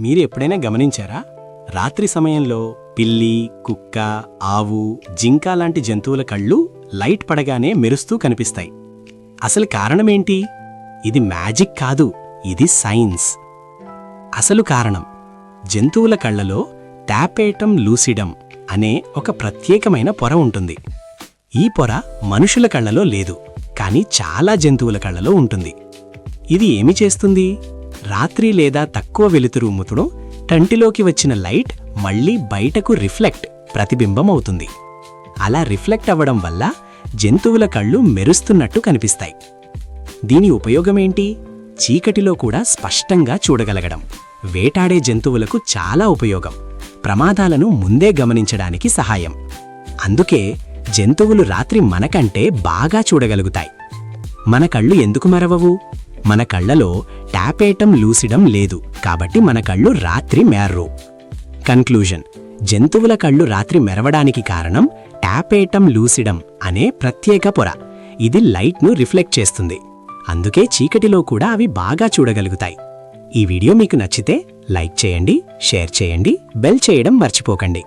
మీరు ఎప్పుడైనా గమనించారా? రాత్రి సమయంలో పిల్లి కుక్క ఆవు జింక లాంటి జంతువుల కళ్ళు లైట్ పడగానే మెరుస్తూ కనిపిస్తాయి. అసలు కారణమేంటి? ఇది మ్యాజిక్ కాదు ఇది సైన్స్. అసలు కారణం జంతువుల కళ్ళలో ట్యాపేయటం లూసిడం అనే ఒక ప్రత్యేకమైన పొర ఉంటుంది. ఈ పొర మనుషుల కళ్ళలో లేదు కానీ చాలా జంతువుల కళ్ళలో ఉంటుంది. ఇది ఏమి చేస్తుంది? రాత్రి లేదా తక్కువ వెలుతురు ముతుడు టంటిలోకి వచ్చిన లైట్ మళ్ళీ బయటకు రిఫ్లెక్ట్ ప్రతిబింబం అవుతుంది అలా రిఫ్లెక్ట్ అవ్వడం వల్ల జంతువుల కళ్ళు మెరుస్తున్నట్టు కనిపిస్తాయి. దీని ఉపయోగమేంటి? చీకటిలో కూడా స్పష్టంగా చూడగలగడం. వేటాడే జంతువులకు చాలా ఉపయోగం. ప్రమాదాలను ముందే గమనించడానికి సహాయం. అందుకే జంతువులు రాత్రి మనకంటే బాగా చూడగలుగుతాయి. మన కళ్ళు ఎందుకు మరవవు? మన కళ్ళలో టాపేటం లూసిడం లేదు. కాబట్టి మన కళ్ళు రాత్రి మెర్రు. కన్క్లూజన్ జంతువుల కళ్ళు రాత్రి మెరవడానికి కారణం ట్యాపేయటం లూసిడం అనే ప్రత్యేక పొర. ఇది లైట్ను రిఫ్లెక్ట్ చేస్తుంది. అందుకే చీకటిలో కూడా అవి బాగా చూడగలుగుతాయి. ఈ వీడియో మీకు నచ్చితే లైక్ చేయండి షేర్ చేయండి బెల్ చేయడం మర్చిపోకండి.